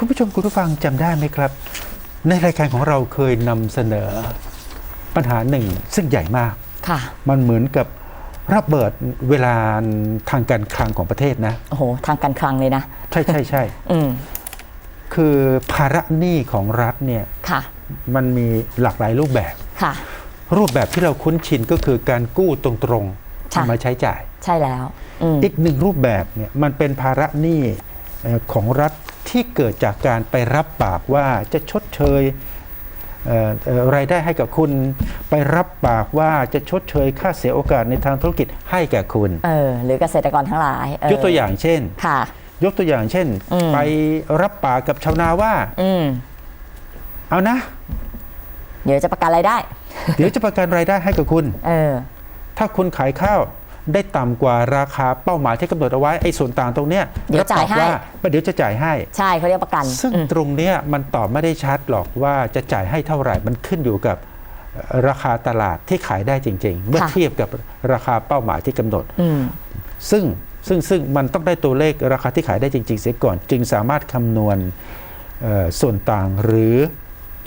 คุณผู้ชมคุณผู้ฟังจำได้ไหมครับ ในรายการของเราเคยนำเสนอปัญหาหนึ่งซึ่งใหญ่มาก ค่ะมันเหมือนกับระเบิดเวลาทางการคลังของประเทศนะ โอ้โหทางการคลังเลยนะ ใช่ใช่ใช่อืมคือภาระหนี้ของรัฐเนี่ยค่ะมันมีหลากหลายรูปแบบ ค่ะ รูปแบบที่เราคุ้นชินก็คือการกู้ตรงๆค่ะ เอามาใช้จ่าย ใช่แล้ว อืมอีกหนึ่งรูปแบบเนี่ยมันเป็นภาระหนี้เอ่อของรัฐ ที่เกิดจากการไปรับปากว่าจะชดเชยเอ่อเอ่อรายได้ให้กับคุณ ไปรับปากว่าจะชดเชยค่าเสียโอกาสในทางธุรกิจให้แก่คุณเออหรือเกษตรกรทั้งหลายเยกตัวอย่างเช่นค่ะยกตัวอย่างเช่นอืมไปรับปากกับชาวนาว่าอืมเอานะ เดี๋ยวจะประกันรายได้ เดี๋ยวจะประกันรายได้ให้กับคุณ เออ ถ้าคุณขายข้าว ได้ต่ำกว่าราคาเป้าหมายที่กำหนดเอาไว้ไอ้ส่วนต่างตรงเนี้ยเดี๋ยวรับปกจ่ายให้ ว่าเดี๋ยวจะจ่ายให้ ใช่เขาเรียกประกันซึ่งอืมตรงเนี้ยมันตอบไม่ได้ชัดหรอกว่าจะจ่ายให้เท่าไหร่มันขึ้นอยู่กับเอ่อราคาตลาดที่ขายได้จริง ๆ เมื่อเทียบกับราคาเป้าหมายที่กำหนด อืม ซึ่งซึ่งซึ่งมันต้องได้ตัวเลขราคาที่ขายได้จริง ๆ เสียก่อน จึงสามารถคำนวณเอ่อส่วนต่างหรือ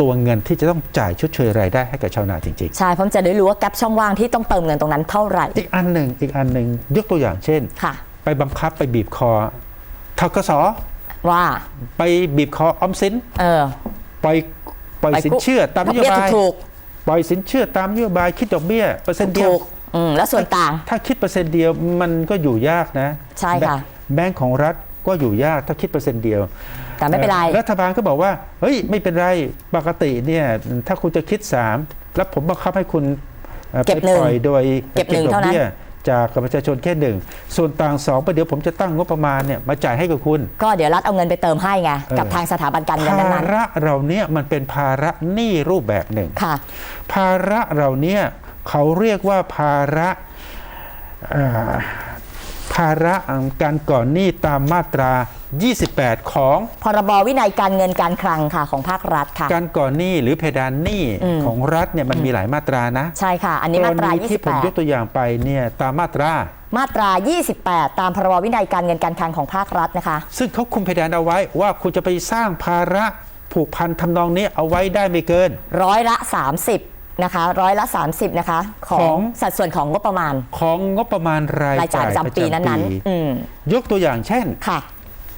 ตัวเงินที่จะต้องจ่ายชดเชยรายได้ให้กับชาวนาจริงใช่เพราะมันจะได้รู้ว่าแกลบช่องว่างที่ต้องเติมเงินตรงนั้นเท่าไหร่ๆอีกอันหนึ่งอีกอันหนึ่งยกตัวอย่างเช่น ค่ะ ไปบังคับไปบีบคอทกสว่าไปบีบคอออมสินเออ ปล่อยปล่อยไปสินกู้เชื่อตามนโยดอกเบี้บายถูกปล่อยสินเชื่อตามนโยบายคิดดอกเบี้ยเปอร์เซ็นต์ๆเดียวถูกๆอืมแล้วส่วนต่าง ถ้าคิดเปอร์เซ็นต์เดียวมันก็อยู่ยากนะ ใช่ค่ะ แบแบงก์ของรัฐก็อยู่ยากถ้าคิดเปอร์เซ็นต์เดียว แต่ไม่เป็นไร รัฐบาลก็บอกว่าเฮ้ยไม่เป็นไรปกติเนี่ยถ้าคุณจะคิด 3 แล้วผมบังคับให้คุณอ่อเก็บไปหนึ่งปล่อยโดยเก็บหนึ่งดอเท่านั้นบี้ยจากกับประชาชนแค่หนึ่งส่วนต่างสองประเดี๋ยวผมจะตั้งงบประมาณเนี่ยมาจ่ายให้กับคุณ ก็เดี๋ยวรัฐเอาเงินไปเติมให้ไงกับเออทางสถาบันการเงินภานั้นระเราเนี่ยมันเป็นภาระหนี้รูปแบบหนึ่งๆค่ะ ภาระเราเนี่ยเขาเรียกว่าภาระเอ่อ ภาระการก่อนหนี้ตามมาตรา 28 ของ พรบวินัยการเงินการคลังค่ะของภาครัฐค่ะ การก่อนหนี้หรือเพดานหนี้อืม ของรัฐเนี่ยมันมีหลายมาตรานะใช่ค่ะ อันนี้มาตรากณีที่ผมยกตัวอย่างไปเนี่ยตามมาตรา 28 มาตรา 28 ตามพรบวินัยการเงินการคลังของภาครัฐนะคะ ซึ่งเขาคุมเพดานเอาไว้ว่าคุณจะไปสร้างภาระผูกพันทำนองนี้เอาไว้ได้ไม่เกิน ร้อยละ 30 นะคะร้อยละ 30นะคะขอของ งสัดส่วนของงบประมาณ ของงบประมาณรายรายจ่ายจ่ายประจำปีนั้นๆอืมยกตัวอย่างเช่น ค่ะ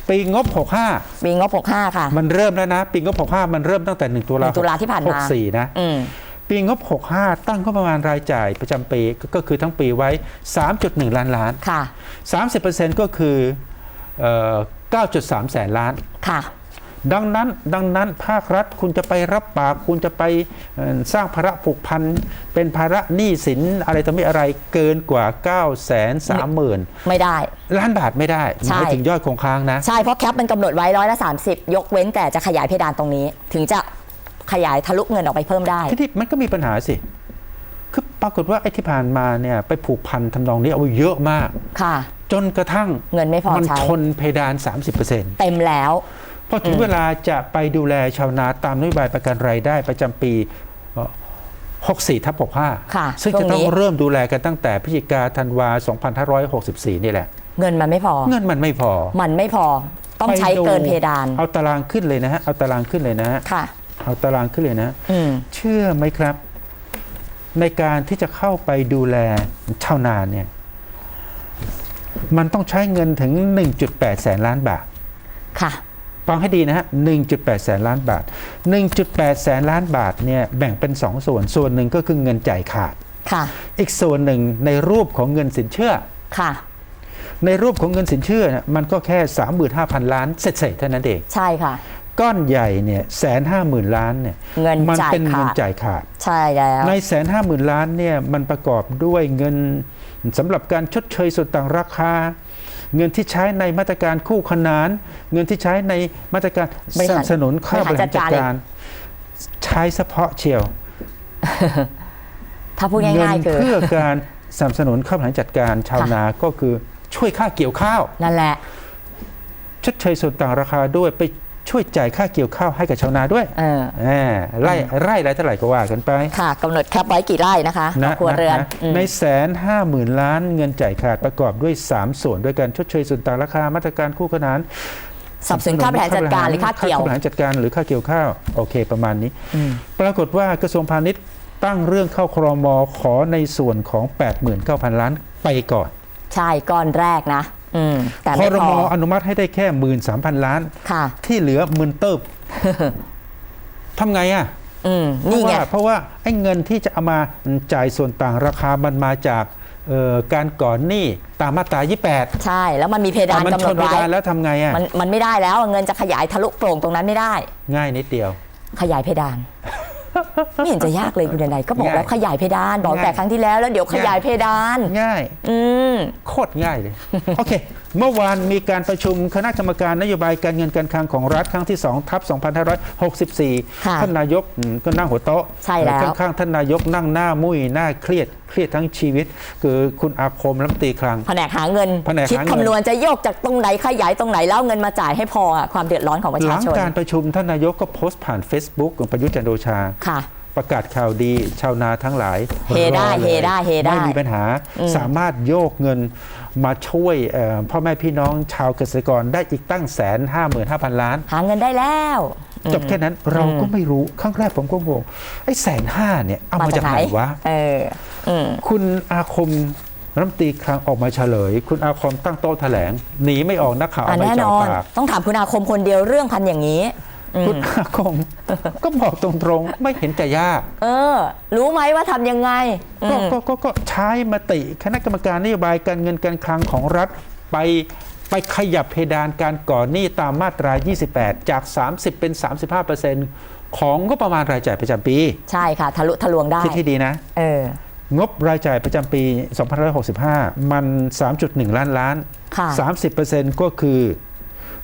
ปีงบ 65 ปีงบ65 ค่ะ มันเริ่มแล้วนะ ปีงบ 65 มันเริ่มตั้งแต่ 1 ตุลา1ตุลาที่ผ่านมา 64 นะ อืมปีงบ 65 ตั้งงบประมาณรายจ่ายประจำปีก็ก็คือทั้งปีไว้ 3.1 ล้านล้าน ค่ะ30%ก็คือเอ่อ9.3 แสนล้าน ค่ะ ดังนั้นดังนั้นภาครัฐคุณจะไปรับปากคุณจะไปเอ่อสร้างภาระผูกพันเป็นภาระหนี้สินอะไรต่อไม่อะไรเกินกว่า 9 3 0 0 0 0ไม่ได้ ล้านบาทไม่ได้หใช่มายถึงยอดคงค้างนะ ใช่เพราะแคปมันกำหนดไว้ร้อยละ 30 ยกเว้นแต่จะขยายเพดานตรงนี้ ถึงจะขยายทะลุเงินออกไปเพิ่มได้ทีนี้มันก็มีปัญหาสิคือปรากฏว่าไอ้ที่ผ่านมาเนี่ยไปผูกพันทำนองนี้เอาไว้เยอะมากค่ะ จนกระทั่งเงินไม่พอมันใช้ชนเพดาน 30%เต็มแล้วพ อถึงเวลาจะไปดูแลชาวนาตามนโยบายประกันรายได้ประจำปีเอ่อ64ทับค่ะ65 ซึ่งช่วจะงต้องนี้เริ่มดูแลกันตั้งแต่พฤศจิกาธันวา 2564 นี่แหละ เงินมันไม่พอ เงินมันไม่พอ มันไม่พอ ต้องใช้ไปเกินเพดาน เอาตารางขึ้นเลยนะฮะ เอาตารางขึ้นเลยนะฮะค่ะเอาตารางขึ้นเลยนะอืมเชื่อไหมครับ ในการที่จะเข้าไปดูแลชาวนาเนี่ย มันต้องใช้เงินถึง 1.8 แสนล้านบาท ค่ะ ฟังให้ดีนะฮะ 1.8 แสนล้านบาท 1.8 แสนล้านบาทเนี่ยแบ่งเป็น 2 ส่วน ส่วนหนึ่งก็คือเงินจ่ายขาดค่ะอีกส่วนหนึ่งในรูปของเงินสินเชื่อ ค่ะ ในรูปของเงินสินเชื่อเนี่ยมันก็แค่ 35,000 ล้านเศษๆเท่านั้นเอง ใช่ค่ะ ก้อนใหญ่เนี่ยแสนห้าหมื่นล้านเนี่ย เงินมัจ่ายเป็นเงินขาด จ่ายขาด ใช่แล้ว ในแสนห้าหมื่นล้านเนี่ยมันประกอบด้วยเงินสำหรับการชดเชยส่วนต่างราคา เงินที่ใช้ในมาตรการคู่ขนาน เงินที่ใช้ในมาตรการบริสหารนับสนุนค่าบบริริหาหารรจัจัดดการการ ใช้เฉพาะเชียวถ้าพูดเงิง่ายๆคือเพื่อการสนับสนุนค่าบริหารจัดการชาวค่ะนาก็คือช่วยค่าเกี่ยวข้าว นั่นแหละชดเชยส่วนต่างราคาด้วยไป ช่วยจ่ายค่าเกี่ยวข้าวให้กับชาวนาด้วยเออแหมไร่ไร่ละเท่าไหร่ก็ว่ากันไปค่ะกำหนดแคปไว้กี่ไร่นะคะต่อครัวเรือนนะอืมในแสนห้าหมื่นล้านเงินจ่ายขาดประกอบด้วย 3 ส่วนด้วยการชดเชยส่วนต่างราคามาตรการคู่ขนาน สนับสนุนค่าบริหารจัดการหรือค่าเกี่ยว บริหารจัดการหรือค่าเกี่ยวข้าวโอเคประมาณนี้อืมปรากฏว่ากระทรวงพาณิชย์ตั้งเรื่องเข้าครมขอในส่วนของ 89,000 ล้านไปก่อน ใช่ก้อนแรกนะ อืมแต่คไม่อรพมออนุมัติให้ได้แค่13,000ล้าน ค่ะ ที่เหลือหมื่นเติบทำไงอะ อืมเพนี่ราะไง ว่าเพราะว่าไอ้เงินที่จะเอามาจ่ายส่วนต่างราคามันมาจากเอ่อการก่อนหนี้ตามมาตรา 28ใช่ แล้วมันมีเพแต่ดานมันกำหชนนดเพไว้ดานแล้วทำไงอะมันมันไม่ได้แล้วเงินจะขยายทะลุโปร่งตรงนั้นไม่ได้ ง่ายนิดเดียว ขยายเพดาน ไม่เห็นจะยากเลยคุณใดๆก็บอกแล้วง่ายขยายเพดานบอกง่ายแต่ครั้งที่แล้วแล้วเดี๋ยวขยายเพดาน ง่าย อืมโคตรง่ายเลย โอเค เมื่อวานมีการประชุมคณะกรรมการนโยบายการเงินการคลังของรัฐครั้งที่2ทับ2564ค่ะท่านนายกอืมก็นั่งหัวโต๊ะใช่แล้วข้างๆท่านนายกนั่งหน้ามุ้ยหน้าเครียดเครียดทั้งชีวิต คือคุณอาคมรัฐมนตรีคลังแผนกหาเงินแผนกหาเงินคิดคำนวณจะโยกจากตรงไหนขยายตรงไหนแล้วเอาเงินมาจ่ายให้พออะความเดือดร้อนของประหชาลังชนการประชุมท่านนายกก็โพสต์ผ่าน Facebook ของประยุทธ์จันทร์โอชาค่ะประกาศข่าวดีชาวนาทั้งหลายเฮได้รอลยเฮได้เฮได้ไม่มีปัญหาอืมสามารถโยกเงิน มาช่วยเอ่อพ่อแม่พี่น้องชาวเกษตรกรได้อีกตั้งแสนห้าหมื่นห้าพันล้าน หาเงินได้แล้วอืมจบแค่นั้นเราก็ไม่รู้ครั้งแรกผมก็งงไอ้แสนห้าเนี่ยเอามาจากไหนวะเอออืมคุณอาคมรัฐมนตรีคลังออกมาเฉลย คุณอาคมตั้งโต๊ะแถลง หนีไม่ออกนักข่าวอะเอาไม่แน่จ่นออนปากต้องถามคุณอาคมคนเดียวเรื่องพันอย่างนี้อืม คุณอาคมก็บอกตรงๆ ไม่เห็นจะยาก เออ รู้ไหมว่าทำยังไงอืก็มก็ก็ก็ใช้มติคณะกรรมการนโยบายการเงินการคลังของรัฐไปไปขยับเพดานการก่อนหนี้ตามมาตรา 28 จาก 30 เป็น 35%ของงบประมาณรายจ่ายประจำปี ใช่ค่ะ ทะลุทะลวงได้คิดที่ดีนะ เออ งบรายจ่ายประจำปี 2565 มัน 3.1 ล้านล้านค่ะ30%ก็คือ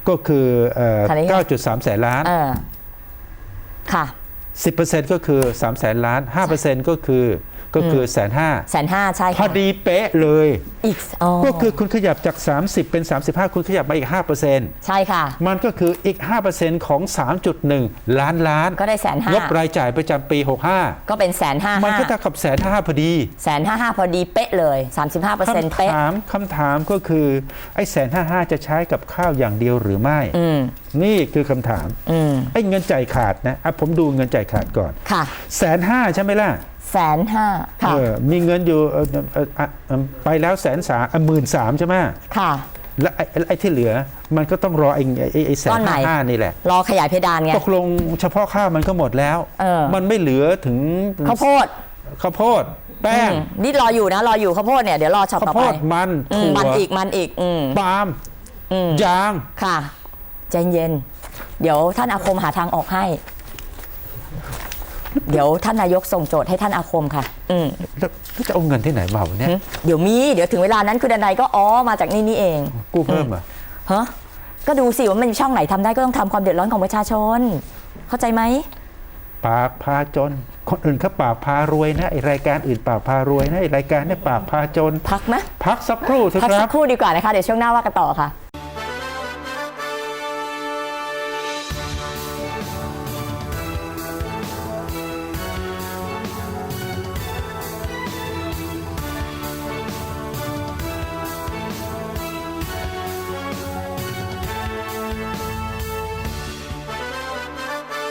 ก็คือเอ่อค่ะนี่ไง9.3 แสนล้านเออค่ะ 10%ก็คือ 3 แสนล้าน 5%ก็คือ ก็คือแสนห้าแสนห้าใช่พอค่ะดีเป๊ะเลยอีกอ๋อก็คือคุณขยับจาก 30 เป็น 35 คุณขยับมาอีก 5%ใช่ค่ะ มันก็คืออีก 5%ของ 3.1 ล้านล้าน ก็ได้แสนห้างบรายจ่ายประจำปีก็เป็นแสนห้า65มันห้าก็เท่ากับแสนห้าพอดีแสนห้าห้าพอดีเป๊ะเลย 35เปอร์เซ็นต์คำเป๊ะถามคำถามก็คือ ไอ้แสนห้าห้าจะใช้กับข้าวอย่างเดียวหรือไม่อืมนี่คือคำถามอืมไอ้เงินจ่ายขาดนะอะผมดูเงินจ่ายขาดก่อนค่ะแสนห้าใช่ไหมล่ะ แสนห้าค่ะ เออมีเงินอยู่เอ่อเอ่ออะเอ่อไปแล้วแสนสามหมื่นสามใช่ไหมค่ะ แล้วไอ้ไอ้ที่เหลือมันก็ต้องรอไอ้ไอ้ไอ้แสก้นอนใหม่ห้าห้านี่แหละรอขยายเพดานไง ตกลงเฉพาะข้าวมันก็หมดแล้ว เออ มันไม่เหลือถึงข้าวโพดข้าวโพด แป้งอืมนี่รออยู่นะรออยู่ข้าวโพดเนี่ยเดี๋ยวรอช็อตข้าต่วอโพไปดมันอืมถั่วมันอีกมันอีกอืมปาล์มอืมยาง ค่ะใจเย็น เดี๋ยวท่านอาคมหาทางออกให้ เดี๋ยวท่านนายกส่งโจทย์ให้ท่านอาคมค่ะ อืมแล้วแล้วจะเอาเงินที่ไหนมาเนี่ยหึเดี๋ยวมีเดี๋ยวถึงเวลานั้นคือดันใดก็อ๋อมาจากนี่นี่เอง กู้เพิ่มเหรอะฮะก็ดูสิว่ามันมีช่องไหนทำได้ก็ต้องทำความเดือดร้อนของประชาชน เข้าใจไหมปากพาจน คนอื่นเขาปากพารวยนะไอรายการอื่นปากพารวยนะไอรายการเนี่ยปากพาจน พักไหมพักสักครู่เถอะพักคสัรักบครู่ดีกว่านะคะเดี๋ยวช่วงหน้าว่ากันต่อค่ะ